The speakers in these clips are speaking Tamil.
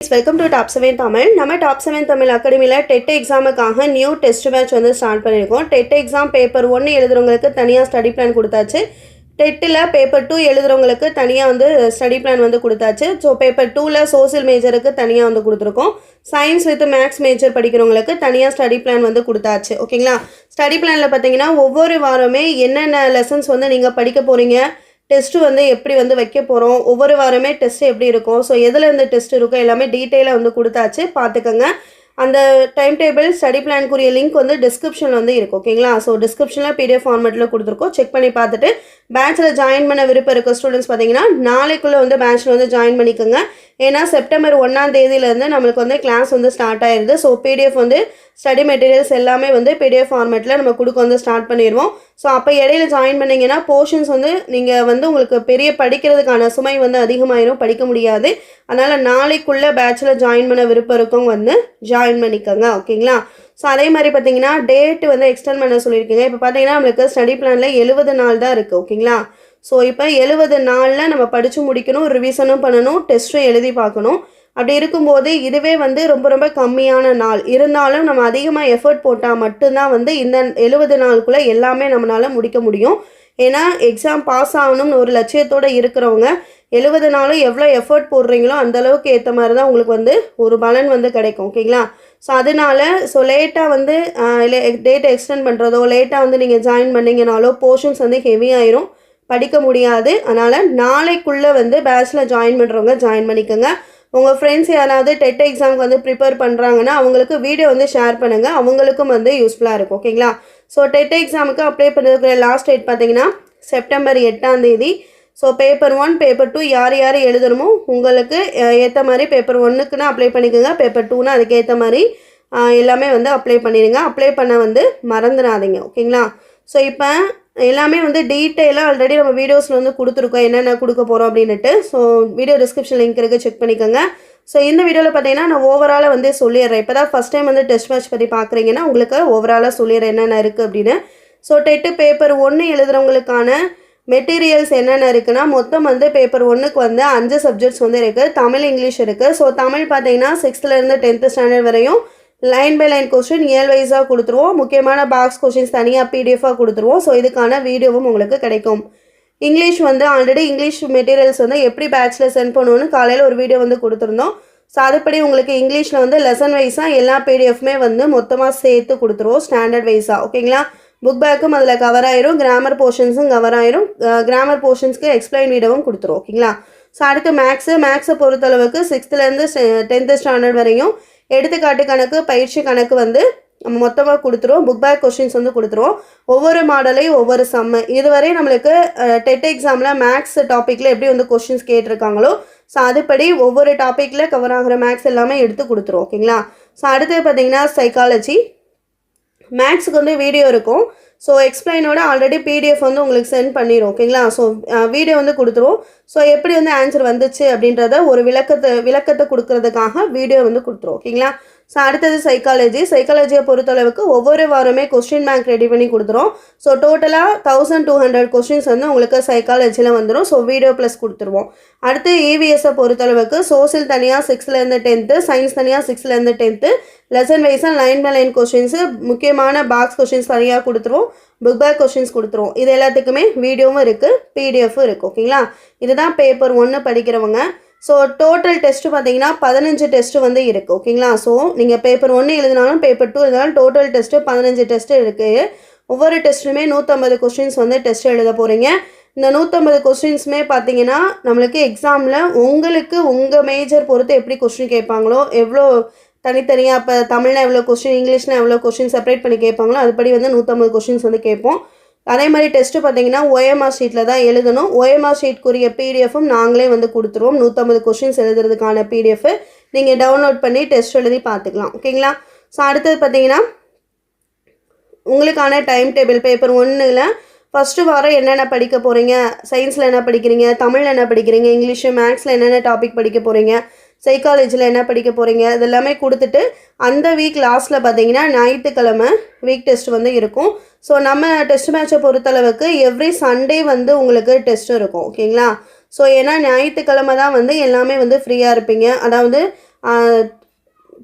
Welcome to top seven Tamil நம்ம டாப் செவன் தமிழ் அகாடமியில் டெட் எக்ஸாமுக்காக நியூ டெஸ்ட் பேட்ச் வந்து ஸ்டார்ட் பண்ணியிருக்கோம் டெட் எக்ஸாம் பேப்பர் ஒன்று எழுதுறவங்களுக்கு தனியாக ஸ்டடி பிளான் கொடுத்தாச்சு. டெட்டில் பேப்பர் டூ எழுதுறவங்களுக்கு தனியாக வந்து ஸ்டடி பிளான் வந்து கொடுத்தாச்சு. ஸோ பேப்பர் டூவில் சோசியல் மேஜருக்கு தனியாக வந்து கொடுத்துருக்கோம். சயின்ஸ் வித் மேக்ஸ் மேஜர் படிக்கிறவங்களுக்கு தனியாக ஸ்டடி பிளான் வந்து கொடுத்தாச்சு. ஓகேங்களா ஸ்டடி பிளானில் பார்த்தீங்கன்னா ஒவ்வொரு வாரமே என்னென்ன லெசன்ஸ் வந்து நீங்கள் படிக்க போகிறீங்க டெஸ்ட்டு வந்து எப்படி வந்து வைக்க போகிறோம் ஒவ்வொரு வாரமே டெஸ்ட் எப்படி இருக்கும்? ஸோ எதில் இருந்து டெஸ்ட் இருக்கும் எல்லாமே டீட்டெயிலாக வந்து கொடுத்தாச்சு. பார்த்துக்கோங்க. அந்த டைம் டேபிள் ஸ்டடி பிளான்க்குரிய லிங்க் வந்து டிஸ்கிரிப்ஷனில் வந்து இருக்கும் ஓகேங்களா ஸோ டிஸ்கிரிப்ஷனில் பிடிஎஃப் ஃபார்மேட்டில் கொடுத்துருக்கோம். செக் பண்ணி பார்த்துட்டு பேட்சில் ஜாயின் பண்ண விருப்பம் இருக்க ஸ்டூடெண்ட்ஸ் பார்த்தீங்கன்னா நாளைக்குள்ளே வந்து பேட்சில் வந்து ஜாயின் பண்ணிக்கோங்க. ஏன்னா செப்டம்பர் ஒன்றாம் தேதியிலேருந்து நம்மளுக்கு வந்து கிளாஸ் வந்து ஸ்டார்ட் ஆயிடுது ஸோ பிடிஎஃப் வந்து ஸ்டடி மெட்டீரியல்ஸ் எல்லாமே வந்து பிடிஎஃப் ஃபார்மேட்டில் நம்ம கொடுக்க வந்து ஸ்டார்ட் பண்ணிடுவோம். ஸோ அப்போ இடையில ஜாயின் பண்ணிங்கன்னா போர்ஷன்ஸ் வந்து நீங்கள் வந்து உங்களுக்கு பெரிய படிக்கிறதுக்கான சுமை வந்து அதிகமாயிரும். படிக்க முடியாது. அதனால் நாளைக்குள்ளே பேட்சில் ஜாயின் பண்ண விருப்பம் இருக்கவங்க வந்து ஜாயின் பண்ணிக்கோங்க. ஓகேங்களா? ஸோ அதே மாதிரி பார்த்தீங்கன்னா டேட் வந்து எக்ஸ்டெண்ட் பண்ண சொல்லியிருக்கீங்க. இப்போ பார்த்தீங்கன்னா நம்மளுக்கு ஸ்டடி பிளானில் எழுபது நாள் தான் இருக்குது ஓகேங்களா? ஸோ இப்போ எழுபது நாளில் நம்ம படித்து முடிக்கணும் ரிவிஷனும் பண்ணணும் டெஸ்ட்டும் எழுதி பார்க்கணும். அப்படி இருக்கும்போது இதுவே வந்து ரொம்ப ரொம்ப கம்மியான நாள். இருந்தாலும் நம்ம அதிகமாக எஃபர்ட் போட்டால் மட்டும்தான் வந்து இந்த எழுபது நாளுக்குள்ளே எல்லாமே நம்மளால் முடிக்க முடியும். ஏன்னா எக்ஸாம் பாஸ் ஆகணும்னு ஒரு லட்சியத்தோடு இருக்கிறவங்க எழுபது நாளும் எவ்வளோ எஃபர்ட் போடுறீங்களோ அந்தளவுக்கு ஏற்ற மாதிரி தான் உங்களுக்கு வந்து ஒரு பலன் வந்து கிடைக்கும். ஓகேங்களா? ஸோ அதனால ஸோ லேட்டாக வந்து டேட்டை எக்ஸ்டெண்ட் பண்ணுறதோ லேட்டாக வந்து நீங்கள் ஜாயின் பண்ணிங்கனாலோ போர்ஷன்ஸ் வந்து ஹெவி ஆயிரும். படிக்க முடியாது. அதனால் நாளைக்குள்ளே வந்து பேட்சில் ஜாயின் பண்ணுறவங்க ஜாயின் பண்ணிக்கோங்க. உங்கள் ஃப்ரெண்ட்ஸ் யாராவது டெட் எக்ஸாமுக்கு வந்து ப்ரிப்பேர் பண்ணுறாங்கன்னா அவங்களுக்கு வீடியோ வந்து ஷேர் பண்ணுங்கள் அவங்களுக்கும் வந்து யூஸ்ஃபுல்லாக இருக்கும். ஓகேங்களா? ஸோ டெட் எக்ஸாமுக்கு அப்ளை பண்ணுறதுக்கு லாஸ்ட் டேட் பார்த்தீங்கன்னா செப்டம்பர் எட்டாம் தேதி. So paper one paper two யார் யார் எழுதணுமோ உங்களுக்கு ஏற்ற மாதிரி பேப்பர் ஒன்றுக்குன்னா அப்ளை பண்ணிக்கோங்க. பேப்பர் டூனா அதுக்கேற்ற மாதிரி எல்லாமே வந்து அப்ளை பண்ணிடுங்க அப்ளை பண்ண வந்து மறந்துடாதீங்க. ஓகேங்களா? ஸோ இப்போ எல்லாமே வந்து டீட்டெயிலாக ஆல்ரெடி நம்ம வீடியோஸில் வந்து கொடுத்துருக்கோம். என்னென்ன கொடுக்க போகிறோம் அப்படின்ட்டு ஸோ வீடியோ டிஸ்கிரிப்ஷன் லிங்க் இருக்குது செக் பண்ணிக்கோங்க. ஸோ இந்த வீடியோவில் பார்த்தீங்கன்னா நான் ஓவராலாக வந்து சொல்லிடுறேன். இப்போ தான் ஃபஸ்ட் டைம் வந்து டெஸ்ட் மேட்ச் பற்றி பார்க்குறீங்கன்னா உங்களுக்கு ஓவராலாக சொல்லிடுறேன் என்னென்ன இருக்குது அப்படின்னு. ஸோ டெட்டு பேப்பர் ஒன்று எழுதுகிறவங்களுக்கான மெட்டீரியல்ஸ் என்னென்ன இருக்குன்னா மொத்தம் வந்து பேப்பர் ஒன்றுக்கு வந்து அஞ்சு சப்ஜெக்ட்ஸ் வந்து இருக்குது தமிழ் இங்கிலீஷ் இருக்குது ஸோ தமிழ் பார்த்தீங்கன்னா சிக்ஸ்த்துலேருந்து டென்த்து ஸ்டாண்டர்ட் வரையும் லைன் பை லைன் கொஸ்டின் இயல் வைஸாக கொடுத்துருவோம். முக்கியமான பாக்ஸ் கொஷின்ஸ் தனியாக பிடிஎஃபாக கொடுத்துருவோம். ஸோ இதுக்கான வீடியோவும் உங்களுக்கு கிடைக்கும். இங்கிலீஷ் வந்து ஆல்ரெடி இங்கிலீஷ் மெட்டீரியல்ஸ் வந்து எப்படி பேட்ச்சில் சென்ட் பண்ணுவோன்னு காலையில் ஒரு வீடியோ வந்து கொடுத்துருந்தோம். ஸோ அதுபடி உங்களுக்கு இங்கிலீஷில் வந்து லெசன் வைஸாக எல்லா பிடிஎஃப்மே வந்து மொத்தமாக சேர்த்து கொடுத்துருவோம் ஸ்டாண்டர்ட் வைஸாக ஓகேங்களா புக் பேக்கும் அதில் கவர் ஆயிரும் கிராமர் போர்ஷன்ஸும் கவர் ஆயிரும். கிராமர் போர்ஷன்ஸ்க்கு எக்ஸ்பிளைன் வீடியோவும் கொடுத்துரும் ஓகேங்களா ஸோ அடுத்து மேக்ஸு மேக்ஸை பொறுத்தளவுக்கு சிக்ஸ்த்துலேருந்து டென்த்து ஸ்டாண்டர்ட் வரையும் எடுத்துக்காட்டு கணக்கு பயிற்சி கணக்கு வந்து நம்ம மொத்தமாக கொடுத்துருவோம். புக் பேக் கொஷின்ஸ் வந்து கொடுத்துருவோம். ஒவ்வொரு மாடலையும் ஒவ்வொரு சம்மு இதுவரை நம்மளுக்கு டெட் எக்ஸாமில் மேக்ஸ் டாப்பிக்கில் எப்படி வந்து கொஷின்ஸ் கேட்டிருக்காங்களோ ஸோ அதுபடி ஒவ்வொரு டாப்பிக்கில் கவர் ஆகிற மேக்ஸ் எல்லாமே எடுத்து கொடுத்துருவோம் ஓகேங்களா? ஸோ அடுத்து பார்த்தீங்கன்னா சைக்காலஜி மேக்ஸுக்கு வந்து வீடியோ இருக்கும். ஸோ எக்ஸ்பிளைனோட ஆல்ரெடி பிடிஎஃப் வந்து உங்களுக்கு சென்ட் பண்ணிடும் ஓகேங்களா? ஸோ வீடியோ வந்து கொடுத்துருவோம். ஸோ எப்படி வந்து ஆன்சர் வந்துச்சு அப்படின்றத ஒரு விளக்கத்தை விளக்கத்தை கொடுக்கறதுக்காக வீடியோ வந்து கொடுத்துருவோம் ஓகேங்களா? ஸோ அடுத்தது சைக்காலஜி சைக்காலஜியை பொறுத்தளவுக்கு ஒவ்வொரு வாரமே கொஸ்டின் பேங்க் ரெடி பண்ணி கொடுத்துரும். ஸோ டோட்டலாக தௌசண்ட் டூ ஹண்ட்ரட் கொஸ்டின்ஸ் வந்து உங்களுக்கு சைக்காலஜியில் வந்துடும் ஸோ வீடியோ ப்ளஸ் கொடுத்துருவோம். அடுத்து இவிஎஸை பொறுத்தளவுக்கு சோசியல் தனியாக சிக்ஸ்த்லேருந்து டென்த்து சயின்ஸ் தனியாக சிக்ஸ்த்லேருந்து டென்த்து லெசன் வைஸாக லைன் பை லைன் கொஷின்ஸு முக்கியமான பாக்ஸ் கொஷின்ஸ் தனியாக கொடுத்துருவோம். புக் பேக் கொஷின்ஸ் கொடுத்துருவோம். இது எல்லாத்துக்குமே வீடியோவும் இருக்குது பிடிஎஃப்பும் இருக்குது ஓகேங்களா இதுதான் பேப்பர் ஒன்று படிக்கிறவங்க. ஸோ டோட்டல் டெஸ்ட்டு பார்த்தீங்கன்னா பதினஞ்சு டெஸ்ட்டு வந்து இருக்குது ஓகேங்களா? ஸோ நீங்கள் பேப்பர் ஒன்று எழுதினாலும் பேப்பர் டூ எழுதினாலும் டோட்டல் டெஸ்ட்டு பதினஞ்சு டெஸ்ட்டு இருக்குது ஒவ்வொரு டெஸ்ட்டுமே நூற்றம்பது கொஸ்டின்ஸ் வந்து டெஸ்ட் எழுத போகிறீங்க இந்த நூற்றம்பது கொஸ்டின்ஸுமே பார்த்தீங்கன்னா நம்மளுக்கு எக்ஸாமில் உங்களுக்கு உங்கள் மேஜர் பொறுத்து எப்படி கொஸ்டின் கேட்பாங்களோ எவ்வளோ தனித்தனியாக இப்போ தமிழ்னா எவ்வளோ கொஸ்டின் இங்கிலீஷ்னா எவ்வளோ கொஸ்டின் செப்பரேட் பண்ணி கேட்பாங்களோ அதுபடி வந்து நூற்றம்பது கொஸ்டின்ஸ் வந்து கேட்போம். அதே மாதிரி டெஸ்ட்டு பார்த்தீங்கன்னா ஓஎம்ஆர் ஷீட்டில் தான் எழுதணும். ஓஎம்ஆர் ஷீட்க்குரிய பிடிஎஃப்பும் நாங்களே வந்து கொடுத்துருவோம். நூற்றம்பது கொஸ்டின்ஸ் எழுதுறதுக்கான பிடிஎஃப் நீங்கள் டவுன்லோட் பண்ணி டெஸ்ட் எழுதி பார்த்துக்கலாம். ஓகேங்களா ஸோ அடுத்தது பார்த்தீங்கன்னா உங்களுக்கான டைம் டேபிள் பேப்பர் ஒன்றில் ஃபஸ்ட்டு வாரம் என்னென்ன படிக்க போகிறீங்க சயின்ஸில் என்ன படிக்கிறீங்க? தமிழில் என்ன படிக்கிறீங்க? இங்கிலீஷு மேக்ஸில் என்னென்ன டாபிக் படிக்க போகிறீங்க சைக்காலஜியில் என்ன படிக்க போகிறீங்க இது எல்லாமே கொடுத்துட்டு அந்த வீக் லாஸ்ட்டில் பார்த்தீங்கன்னா ஞாயிற்றுக்கிழமை வீக் டெஸ்ட் வந்து இருக்கும். ஸோ நம்ம டெஸ்ட் மேட்சை பொறுத்தளவுக்கு எவ்ரி சண்டே வந்து உங்களுக்கு டெஸ்ட் இருக்கும். ஓகேங்களா ஸோ ஏன்னா ஞாயிற்றுக்கிழமை தான் வந்து எல்லாமே வந்து ஃப்ரீயாக இருப்பீங்க. அதாவது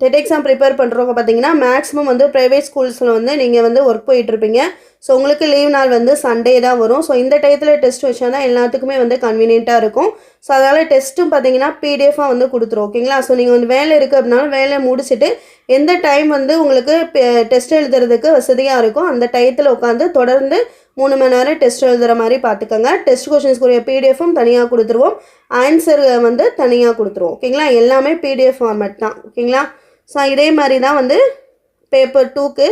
டெட் எக்ஸாம் ப்ரிப்பேர் பண்ணுறவங்க பார்த்தீங்கன்னா மேக்ஸிமம் வந்து ப்ரைவேட் ஸ்கூல்ஸில் வந்து நீங்கள் வந்து ஒர்க் போயிட்டுருப்பீங்க ஸோ உங்களுக்கு லீவ் நாள் வந்து சண்டே தான் வரும். ஸோ இந்த டயத்தில் டெஸ்ட் வச்சா தான் எல்லாத்துக்குமே வந்து கன்வீனியண்ட்டாக இருக்கும். ஸோ அதனால் டெஸ்ட்டும் பார்த்தீங்கன்னா பிடிஎஃபாக வந்து கொடுத்துரும். ஓகேங்களா ஸோ நீங்கள் வந்து வேலை இருக்குது அப்படின்னாலும் வேலையை முடிச்சுட்டு எந்த டைம் வந்து உங்களுக்கு டெஸ்ட் எழுதுறதுக்கு வசதியாக இருக்கும் அந்த டயத்தில் உட்காந்து தொடர்ந்து மூணு மணி நேரம் டெஸ்ட் எழுதுகிற மாதிரி பார்த்துக்கோங்க டெஸ்ட் கொஷின்ஸ்க்குரிய பிடிஎஃப்பும் தனியாக கொடுத்துருவோம். ஆன்சர் வந்து தனியாக கொடுத்துருவோம். ஓகேங்களா எல்லாமே பிடிஎஃப் ஃபார்மேட் தான். ஓகேங்களா ஸோ இதே மாதிரி தான் வந்து பேப்பர் டூக்கு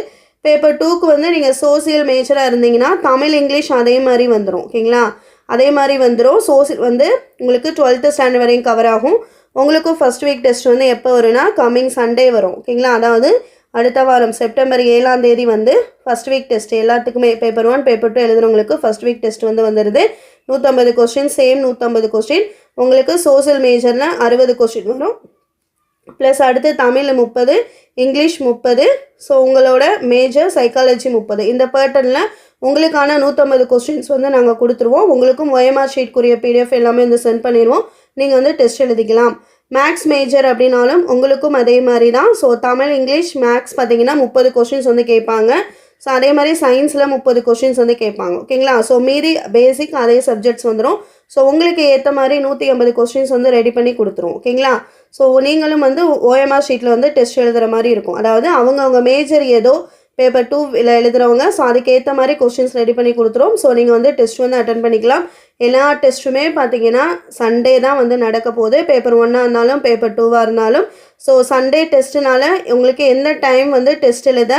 பேப்பர் டூக்கு வந்து நீங்கள் சோசியல் மேஜராக இருந்தீங்கன்னா தமிழ் இங்கிலீஷ் அதே மாதிரி வந்துடும் ஓகேங்களா? அதே மாதிரி வந்துடும் சோசியல் வந்து உங்களுக்கு டுவெல்த்து ஸ்டாண்டர்ட் வரையும் கவர் ஆகும். உங்களுக்கும் ஃபஸ்ட் வீக் டெஸ்ட் வந்து எப்போ வரும்னா கம்மிங் சண்டே வரும். ஓகேங்களா? அதாவது அடுத்த வாரம் செப்டம்பர் ஏழாம் தேதி வந்து ஃபஸ்ட் வீக் டெஸ்ட் எல்லாத்துக்குமே பேப்பர் ஒன் பேப்பர் டூ எழுதுறவங்களுக்கு ஃபஸ்ட் வீக் டெஸ்ட் வந்து வந்துடுது நூற்றம்பது கொஸ்டின் சேம் நூற்றம்பது கொஸ்டின் உங்களுக்கு சோசியல் மேஜரில் அறுபது கொஸ்டின் வரும். ப்ளஸ் அடுத்து தமிழ் முப்பது இங்கிலீஷ் முப்பது. ஸோ உங்களோட மேஜர் சைக்காலஜி முப்பது. இந்த பேட்டர்னில் உங்களுக்கான நூற்றம்பது கொஸ்டின்ஸ் வந்து நாங்கள் கொடுத்துருவோம். உங்களுக்கும் ஒயமார் ஷீட்க்குரிய பிடிஎஃப் எல்லாமே வந்து சென்ட் பண்ணிடுவோம் நீங்கள் வந்து டெஸ்ட் எழுதிக்கலாம். மேக்ஸ் மேஜர் அப்படின்னாலும் உங்களுக்கும் அதே மாதிரி தான் ஸோ தமிழ் இங்கிலீஷ் மேக்ஸ் பார்த்தீங்கன்னா முப்பது கொஸ்டின்ஸ் வந்து கேட்பாங்க. ஸோ அதே மாதிரி சயின்ஸில் முப்பது கொஷின்ஸ் வந்து கேட்பாங்க. ஓகேங்களா ஸோ மீதி பேசிக் அதே சப்ஜெக்ட்ஸ் வந்துடும் ஸோ உங்களுக்கு ஏற்ற மாதிரி நூற்றி ஐம்பது கொஸ்டின்ஸ் வந்து ரெடி பண்ணி கொடுத்துரும். ஓகேங்களா ஸோ நீங்களும் வந்து ஓஎம்ஆர் ஷீட்டில் வந்து டெஸ்ட் எழுதுகிற மாதிரி இருக்கும். அதாவது அவங்கவுங்க மேஜர் ஏதோ பேப்பர் டூ இல்லை எழுதுறவங்க ஸோ அதுக்கேற்ற மாதிரி கொஸ்டின்ஸ் ரெடி பண்ணி கொடுத்துரும். ஸோ நீங்கள் வந்து டெஸ்ட் வந்து அட்டன் பண்ணிக்கலாம். எல்லா டெஸ்ட்டுமே பார்த்தீங்கன்னா சண்டே தான் வந்து நடக்க போகுது. பேப்பர் ஒன்னாக இருந்தாலும் பேப்பர் டூவாக இருந்தாலும். ஸோ சண்டே டெஸ்ட்டுனால உங்களுக்கு எந்த டைம் வந்து டெஸ்ட் எழுத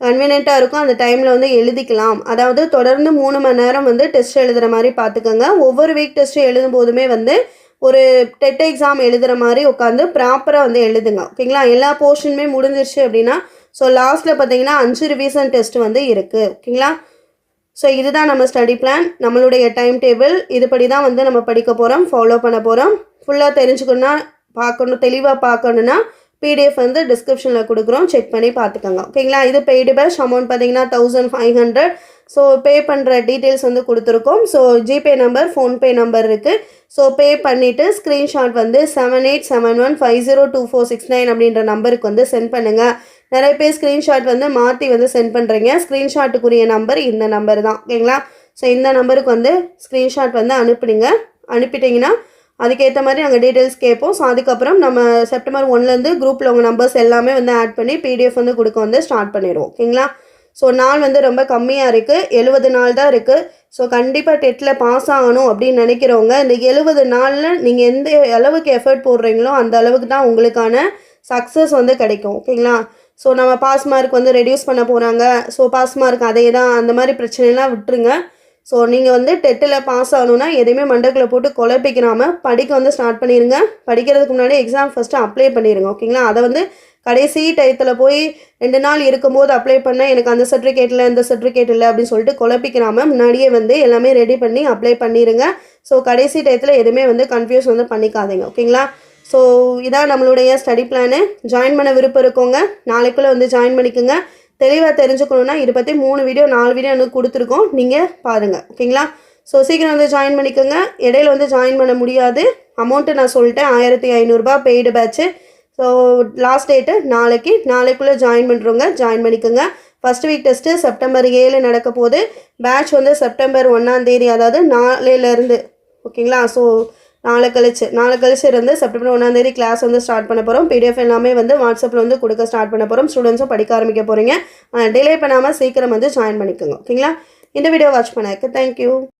கன்வீனியண்ட்டாக இருக்கும். அந்த டைமில் வந்து எழுதிக்கலாம். அதாவது தொடர்ந்து மூணு மணி நேரம் வந்து டெஸ்ட் எழுதுகிற மாதிரி பார்த்துக்கோங்க ஒவ்வொரு வீக் டெஸ்ட்டு எழுதும் போதுமே வந்து ஒரு டெட் எக்ஸாம் எழுதுகிற மாதிரி உட்காந்து ப்ராப்பராக வந்து எழுதுங்க. ஓகேங்களா எல்லா போர்ஷனுமே முடிஞ்சிருச்சு அப்படின்னா ஸோ லாஸ்ட்டில் பார்த்தீங்கன்னா அஞ்சு ரிவிஷன் டெஸ்ட் வந்து இருக்குது ஓகேங்களா ஸோ இதுதான் நம்ம ஸ்டடி பிளான் நம்மளுடைய டைம் டேபிள் இதுபடி தான் வந்து நம்ம படிக்க போகிறோம் ஃபாலோ பண்ண போகிறோம் ஃபுல்லாக தெரிஞ்சுக்கணுன்னா பார்க்கணும் தெளிவாக பார்க்கணுன்னா பிடிஎஃப் வந்து டிஸ்கிரிப்ஷனில் கொடுக்குறோம். செக் பண்ணி பார்த்துக்கோங்க. ஓகேங்களா இது பெய்டு பேஷ் அமௌண்ட் பார்த்தீங்கன்னா thousand five hundred so pay பண்ணுற டீட்டெயில்ஸ் வந்து கொடுத்துருக்கோம். So GPay number PhonePe number இருக்குது ஸோ பே பண்ணிவிட்டு ஸ்க்ரீன்ஷாட் வந்து seven eight seven one five zero two four six nine அப்படின்ற நம்பருக்கு வந்து சென்ட் பண்ணுங்கள் நிறைய பேர் ஸ்க்ரீன்ஷாட் வந்து மாற்றி வந்து சென்ட் பண்ணுறீங்க ஸ்க்ரீன்ஷாட்டுக்குரிய நம்பர் இந்த நம்பர் தான். ஓகேங்களா ஸோ இந்த நம்பருக்கு வந்து ஸ்க்ரீன்ஷாட் வந்து அனுப்புனீங்க. அனுப்பிட்டீங்கன்னா அதுக்கேற்ற மாதிரி நாங்கள் டீட்டெயில்ஸ் கேட்போம் ஸோ அதுக்கப்புறம் நம்ம செப்டம்பர் ஒன்லேருந்து குரூப்பில் உங்கள் நம்பர்ஸ் எல்லாமே வந்து ஆட் பண்ணி பிடிஎஃப் வந்து கொடுக்க வந்து ஸ்டார்ட் பண்ணிடுவோம். ஓகேங்களா? ஸோ நாள் வந்து ரொம்ப கம்மியாக இருக்குது எழுபது நாள் தான் இருக்குது ஸோ கண்டிப்பாக டெட்டில் பாஸ் ஆகணும் அப்படின்னு நினைக்கிறவங்க இந்த எழுபது நாளில் நீங்கள் எந்த அளவுக்கு எஃபர்ட் போடுறீங்களோ அந்த அளவுக்கு தான் உங்களுக்கான சக்ஸஸ் வந்து கிடைக்கும். ஓகேங்களா? ஸோ நம்ம பாஸ் மார்க் வந்து ரெடியூஸ் பண்ண போகிறாங்க ஸோ பாஸ் மார்க் அதே தான் அந்த மாதிரி பிரச்சனைலாம் விட்டுருங்க. ஸோ நீங்கள் வந்து டெட்டில் பாஸ் ஆகணுன்னா எதையுமே மண்டக்கில் போட்டு குழப்பிக்கிறாமல் படிக்க வந்து ஸ்டார்ட் பண்ணிடுங்க படிக்கிறதுக்கு முன்னாடி எக்ஸாம் ஃபஸ்ட்டு அப்ளை பண்ணிடுங்க ஓகேங்களா அதை வந்து கடைசி டயத்தில் போய் ரெண்டு நாள் இருக்கும்போது அப்ளை பண்ணால் எனக்கு அந்த சர்டிஃபிகேட் இல்லை இந்த சர்டிஃபிகேட் இல்லை அப்படின்னு சொல்லிட்டு குழப்பிக்கிறாமல் முன்னாடியே வந்து எல்லாமே ரெடி பண்ணி அப்ளை பண்ணிடுங்க ஸோ கடைசி டயத்தில் எதுவுமே வந்து கன்ஃபியூஸ் வந்து பண்ணிக்காதீங்க ஓகேங்களா ஸோ இதான் நம்மளுடைய ஸ்டடி பிளானு ஜாயின் பண்ண விருப்பம் இருக்கோங்க நாளைக்குள்ளே வந்து ஜாயின் பண்ணிக்கோங்க. தெளிவாக தெரிஞ்சுக்கணுன்னா இதை பற்றி மூணு வீடியோ நாலு வீடியோ எனக்கு கொடுத்துருக்கோம். நீங்கள் பாருங்கள் ஓகேங்களா ஸோ சீக்கிரம் வந்து ஜாயின் பண்ணிக்கோங்க. இடையில வந்து ஜாயின் பண்ண முடியாது. அமௌண்ட்டு நான் சொல்லிட்டேன். ஆயிரத்தி ஐநூறுரூபா paid batch so last date நாளைக்கு. நாளைக்குள்ளே ஜாயின் பண்ணுறவங்க ஜாயின் பண்ணிக்கோங்க. ஃபஸ்ட் வீக் டெஸ்ட்டு செப்டம்பர் ஏழு நடக்க போது பேட்ச் வந்து செப்டம்பர் ஒன்றாந்தேதி அதாவது நாளையிலேருந்து ஓகேங்களா ஸோ நாளை கழிச்சு நாளை கழிச்சு இருந்து செப்டம்பர் ஒன்றாந்தேதி கிளாஸ் வந்து ஸ்டார்ட் பண்ண போகிறோம் பிடிஎஃப் எல்லாமே வந்து வாட்ஸ்அப்பில் வந்து கொடுக்க ஸ்டார்ட் பண்ண போகிறோம் ஸ்டூடெண்ட்ஸும் படிக்க ஆரம்பிக்க போகிறீங்க டிலே பண்ணாமல் சீக்கிரம் வந்து ஜாயின் பண்ணிக்கோங்க. ஓகேங்களா? இந்த வீடியோ வாட்ச் பண்ணாக்கு தேங்க்யூ